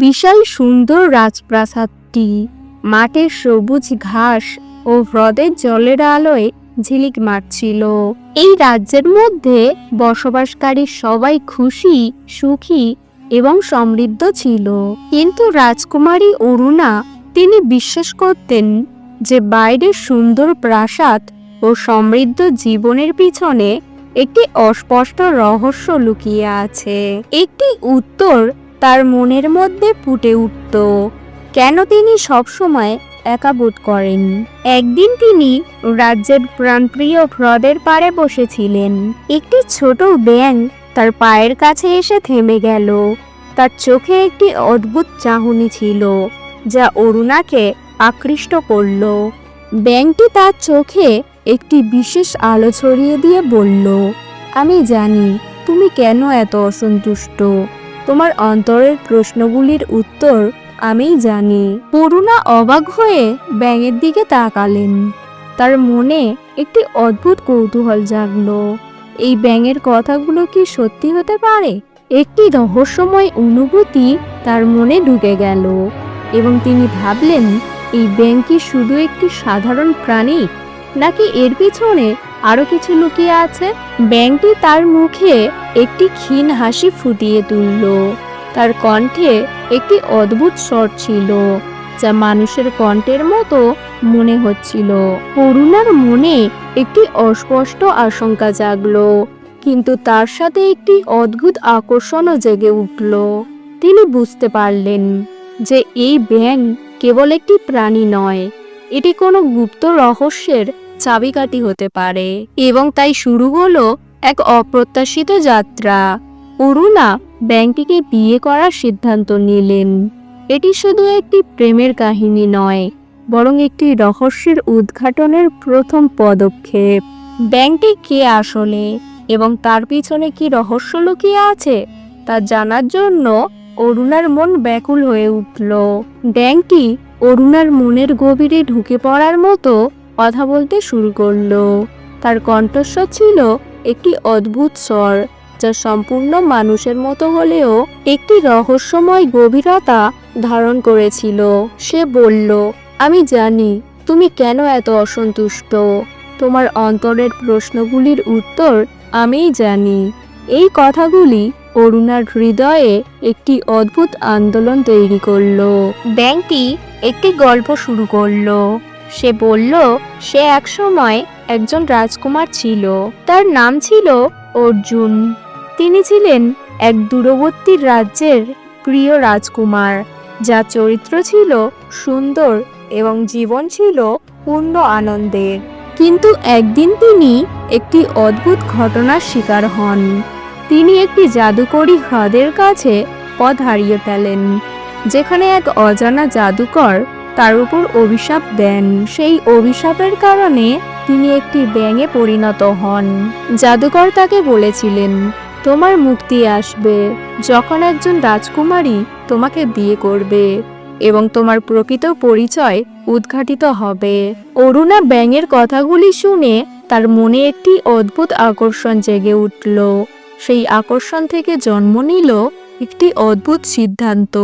বিশাল সুন্দর রাজপ্রাসাদটি, মাঠের সবুজ ঘাস ও হ্রদের জলের আলোয় ঝিলিক মারছিল। এই রাজ্যের মধ্যে বসবাসকারী সবাই খুশি, সুখী এবং সমৃদ্ধ ছিল। কিন্তু রাজকুমারী অরুণা, তিনি বিশ্বাস করতেন যে বাইরের সুন্দর প্রাসাদ ও সমৃদ্ধ জীবনের পিছনে একটি অস্পষ্ট রহস্য লুকিয়ে আছে। একটি উত্তর তার মনের মধ্যে ফুটে উঠত। কেন তিনি সবসময় একা বোধ করেন? একদিন তিনি রাজ্যের প্রাণপ্রিয় হ্রদের পাড়ে বসেছিলেন। একটি ছোট ব্যাঙ তার পায়ের কাছে এসে থেমে গেল। তার চোখে একটি অদ্ভুত চাহনি ছিল, যা অরুণাকে আকৃষ্ট করল। ব্যাংকটি তার চোখে একটি বিশেষ আলো ছড়িয়ে দিয়ে বলল, আমি জানি তুমি কেন এত অসন্তুষ্ট। তোমার অন্তরের প্রশ্নগুলির উত্তর আমিই জানি। করুণা অবাক হয়ে ব্যাঙের দিকে তাকালেন। তার মনে একটি অদ্ভুত কৌতূহল জাগলো। এই ব্যাঙের কথাগুলো কি সত্যি হতে পারে? একটি রহস্যময় অনুভূতি তার মনে ঢুকে গেল এবং তিনি ভাবলেন, এই ব্যাঙ কি শুধু একটি সাধারণ প্রাণী নাকি এর পিছনে আরও কিছু লুকিয়ে আছে? ব্যাঙটি তার মুখে একটি ক্ষীণ হাসি ফুটিয়ে তুলল। তার কণ্ঠে একটি অদ্ভুত স্বর ছিল, যা মানুষের কণ্ঠের মতো মনে হচ্ছিল। করুণার মনে একটি অস্পষ্ট আশঙ্কা জাগলো, কিন্তু তার সাথে একটি অদ্ভুত আকর্ষণও জেগে উঠল। তিনি বুঝতে পারলেন যে এই ব্যাঙ কেবল একটি প্রাণী নয়, এটি কোনো গুপ্ত রহস্যের চাবিকাঠি হতে পারে। এবং তাই শুরু হলো এক অপ্রত্যাশিত যাত্রা। অরুণা ব্যাংকটিকে বিয়ে করার সিদ্ধান্ত নিলেন। এটি শুধু একটি প্রেমের কাহিনী নয়, বরং একটি রহস্যের উদ্ঘাটনের প্রথম পদক্ষেপ। ব্যাংকটি কে আসলে এবং তার পিছনে কি রহস্য লুকিয়ে আছে, তা জানার জন্য অরুণার মন ব্যাকুল হয়ে উঠল। ব্যাংকটি অরুণার মনের গভীরে ঢুকে পড়ার মতো কথা বলতে শুরু করল। তার কণ্ঠস্বর ছিল একটি অদ্ভুত স্বর, যা সম্পূর্ণ মানুষের মতো হলেও একটি রহস্যময় গভীরতা ধারণ করেছিল। সে বলল, আমি জানি, তুমি কেন এত অসন্তুষ্ট? তোমার অন্তরের প্রশ্নগুলির উত্তর আমিই জানি। এই কথাগুলি অরুণার হৃদয়ে একটি অদ্ভুত আন্দোলন তৈরি করল। ব্যাংকটি একটি গল্প শুরু করল। সে বলল, সে একসময় একজন রাজকুমার ছিল। তার নাম ছিল অর্জুন। তিনি ছিলেন এক দূরবর্তী রাজ্যের প্রিয় রাজকুমার। যা চরিত্র ছিল সুন্দর এবং জীবন ছিল পূর্ণ আনন্দের। কিন্তু একদিন তিনি একটি অদ্ভুত ঘটনার শিকার হন। তিনি একটি জাদুকরী হ্রদের কাছে পথ হারিয়ে ফেলেন, যেখানে এক অজানা জাদুকর তার উপর অভিশাপ দেন। সেই অভিশাপের কারণে তিনি একটি ব্যাঙে পরিণত হন। জাদুকর তাকে বলেছিলেন, তোমার মুক্তি আসবে যখন একজন রাজকুমারী তোমাকে বিয়ে করবে এবং তোমার প্রকৃত পরিচয় উদ্ঘাটিত হবে। অরুণা ব্যাঙের কথাগুলি শুনে তার মনে একটি অদ্ভুত আকর্ষণ জেগে উঠল। সেই আকর্ষণ থেকে জন্ম নিল একটি অদ্ভুত সিদ্ধান্ত।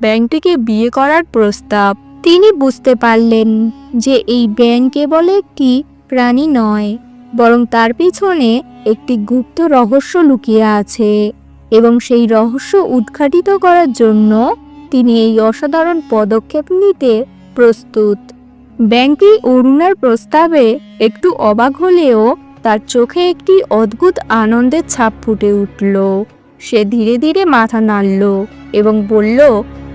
ব্যাংকটিকে বিয়ে করার প্রস্তাব। তিনি বুঝতে পারলেন যে এই ব্যাঙ কেবল একটি প্রাণী নয়, বরং তার পিছনে একটি গুপ্ত রহস্য লুকিয়ে আছে এবং সেই রহস্য উদ্ঘাটিত করার জন্য তিনি এই অসাধারণ পদক্ষেপ নিতে প্রস্তুত। ব্যাংকটি অরুণার প্রস্তাবে একটু অবাক হলেও তার চোখে একটি অদ্ভুত আনন্দের ছাপ ফুটে উঠল। সে ধীরে ধীরে মাথা নাড়ল এবং বলল,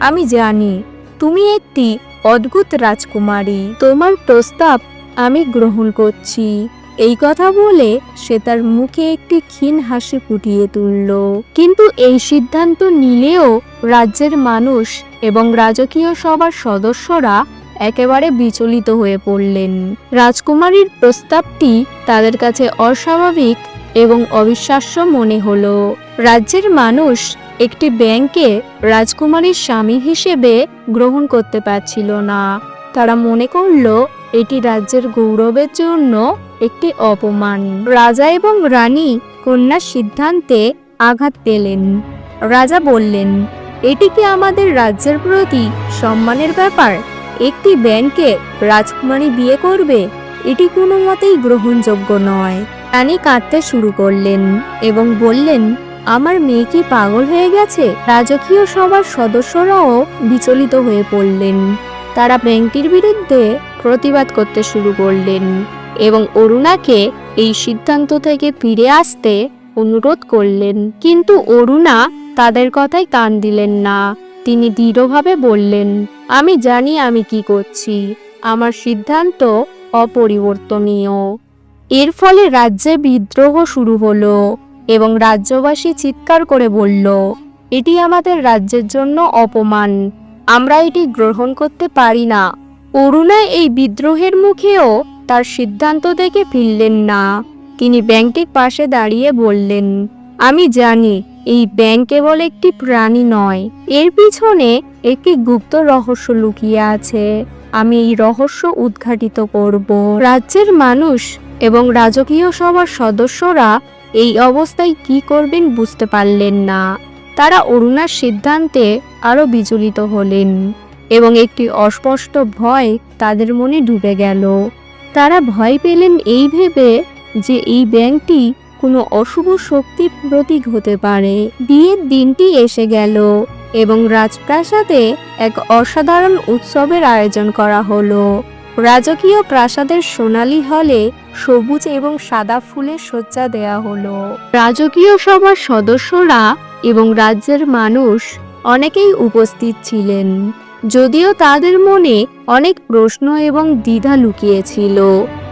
আমি জানি, তুমি একটি অদ্ভুত রাজকুমারী। তোমার প্রস্তাব আমি গ্রহণ করছি। এই কথা বলে সে তার মুখে একটি ক্ষীণ হাসি ফুটিয়ে তুলল। কিন্তু এই সিদ্ধান্ত নিলেও রাজ্যের মানুষ এবং রাজকীয় সভার সদস্যরা একেবারে বিচলিত হয়ে পড়লেন। রাজকুমারীর প্রস্তাবটি তাদের কাছে অস্বাভাবিক এবং অবিশ্বাস্য মনে হলো। রাজ্যের মানুষ একটি ব্যাংকে রাজকুমারীর স্বামী হিসেবে গ্রহণ করতে পারছিল না। তারা মনে করল, এটি রাজ্যের গৌরবের জন্য একটি অপমান। রাজা এবং রানী কন্যার সিদ্ধান্তে আঘাত পেলেন। রাজা বললেন, এটি কি আমাদের রাজ্যের প্রতি সম্মানের ব্যাপার? একটি ব্যাংকে রাজকুমারী বিয়ে করবে? এটি কোনো মতেই গ্রহণযোগ্য নয়। রানী কাঁদতে শুরু করলেন এবং বললেন আমার মেয়ে কি পাগল হয়ে গেছে? রাজকীয় সভার সদস্যরাও বিচলিত হয়ে পড়লেন। তারা ব্যাংকটির বিরুদ্ধে প্রতিবাদ করতে শুরু করলেন এবং অরুণাকে এই সিদ্ধান্ত থেকে ফিরে আসতে অনুরোধ করলেন। কিন্তু অরুণা তাদের কথায় কান দিলেন না। তিনি দৃঢ়ভাবে বললেন, আমি জানি আমি কি করছি। আমার সিদ্ধান্ত অপরিবর্তনীয়। এর ফলে রাজ্যে বিদ্রোহ শুরু হলো। এবং রাজ্যবাসী চিৎকার করে বলল, এটি আমাদের রাজ্যের জন্য অপমান। আমরা এটি গ্রহণ করতে পারি না। অরুণা এই বিদ্রোহের মুখেও তার সিদ্ধান্ত থেকে ফিরলেন না। তিনি ব্যাংকটির পাশে দাঁড়িয়ে বললেন, আমি জানি, এই ব্যাংক কেবল একটি প্রাণী নয়। এর পিছনে একটি গুপ্ত রহস্য লুকিয়ে আছে। আমি এই রহস্য উদ্ঘাটিত করব। রাজ্যের মানুষ এবং রাজকীয় সভার সদস্যরা এই অবস্থায় কি করবেন বুঝতে পারলেন না। তারা অরুণার সিদ্ধান্তে আরও বিচলিত হলেন এবং একটি অস্পষ্ট ভয় তাদের মনে ডুবে গেল। তারা ভয় পেলেন এই ভেবে যে এই ব্যাংকটি কোনো অশুভ শক্তির প্রতীক হতে পারে। বিয়ের দিনটি এসে গেল এবং রাজপ্রাসাদে এক অসাধারণ উৎসবের আয়োজন করা হলো। রাজকীয় প্রাসাদের সোনালী হলে সবুজ এবং সাদা ফুলের সজ্জা দেয়া হলো। রাজকীয় সভার সদস্যরা এবং রাজ্যের মানুষ অনেকেই উপস্থিত ছিলেন, যদিও তাদের মনে অনেক প্রশ্ন এবং দ্বিধা লুকিয়েছিল।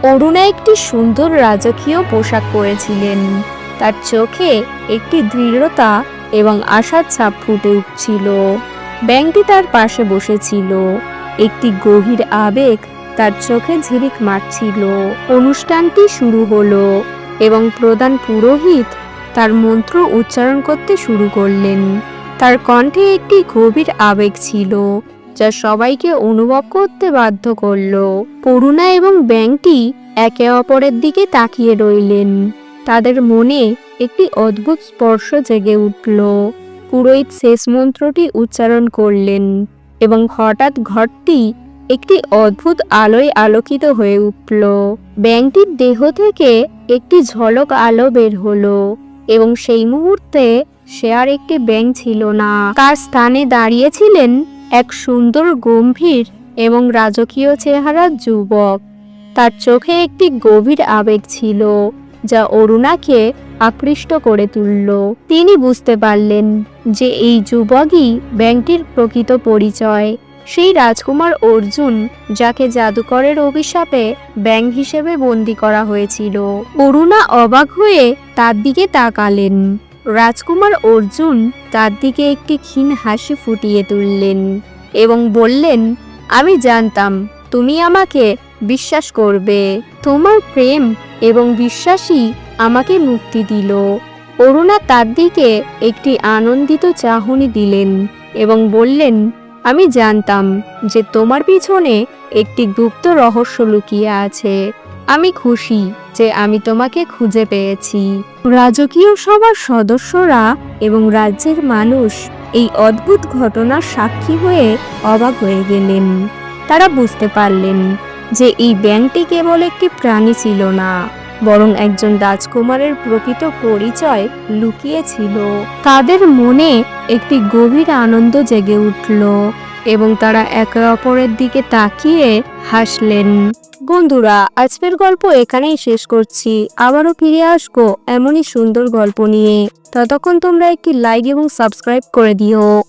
অরুণা একটি সুন্দর রাজকীয় পোশাক পরেছিলেন। তার চোখে একটি দৃঢ়তা এবং আশার ছাপ ফুটে উঠছিল। ব্যাংকটি তার পাশে বসেছিল। একটি গভীর আবেগ তার চোখে ঝিলিক মারছিল। অনুষ্ঠানটি শুরু হলো এবং প্রধান পুরোহিত তার মন্ত্র উচ্চারণ করতে শুরু করলেন। তার কণ্ঠে একটি গভীর আবেগ ছিল, যা সবাইকে অনুভব করতে বাধ্য করল। করুণা এবং ব্যাংকটি একে অপরের দিকে তাকিয়ে রইলেন। তাদের মনে একটি অদ্ভুত স্পর্শ জেগে উঠল। পুরোহিত শেষ মন্ত্রটি উচ্চারণ করলেন এবং হঠাৎ ঘরটি একটি অদ্ভুত আলোয় আলোকিত হয়ে উঠল। ব্যাংকটির দেহ থেকে একটি ঝলক আলো বের হলো এবং সেই মুহূর্তে সে আর একটি ব্যাংক ছিল না। তার স্থানে দাঁড়িয়েছিলেন এক সুন্দর, গম্ভীর এবং রাজকীয় চেহারার যুবক। তার চোখে একটি গভীর আবেগ ছিল যা অরুণাকে আকৃষ্ট করে তুলল। তিনি বুঝতে পারলেন যে এই যুবকই ব্যাংকটির প্রকৃত পরিচয়। সেই রাজকুমার অর্জুন, যাকে জাদুকরের অভিশাপে ব্যাংক হিসেবে বন্দি করা হয়েছিল। অরুণা অবাক হয়ে তার দিকে তাকালেন। রাজকুমার অর্জুন তার দিকে একটি ক্ষীণ হাসি ফুটিয়ে তুললেন এবং বললেন, আমি জানতাম তুমি আমাকে বিশ্বাস করবে। তোমার প্রেম এবং বিশ্বাসই আমাকে মুক্তি দিল। অরুণা তার দিকে একটি আনন্দিত চাহনি দিলেন এবং বললেন আমি জানতাম যে তোমার পিছনে একটি গুপ্ত রহস্য লুকিয়ে আছে। আমি খুশি যে আমি তোমাকে খুঁজে পেয়েছি। রাজকীয় সভার সদস্যরা এবং রাজ্যের মানুষ এই অদ্ভুত ঘটনার সাক্ষী হয়ে অবাক হয়ে গেলেন। তারা বুঝতে পারলেন যে এই ব্যাংকটি কেবল একটি প্রাণী ছিল না। বরং একজন রাজকুমারের প্রকৃত পরিচয় লুকিয়েছিল। তাদের মনে একটি গভীর আনন্দ জেগে উঠল এবং তারা একে অপরের দিকে তাকিয়ে হাসলেন। বন্ধুরা, আজকের গল্প এখানেই শেষ করছি। আবারও ফিরে আসব এমনই সুন্দর গল্প নিয়ে। ততক্ষণ তোমরা একটি লাইক এবং সাবস্ক্রাইব করে দিও।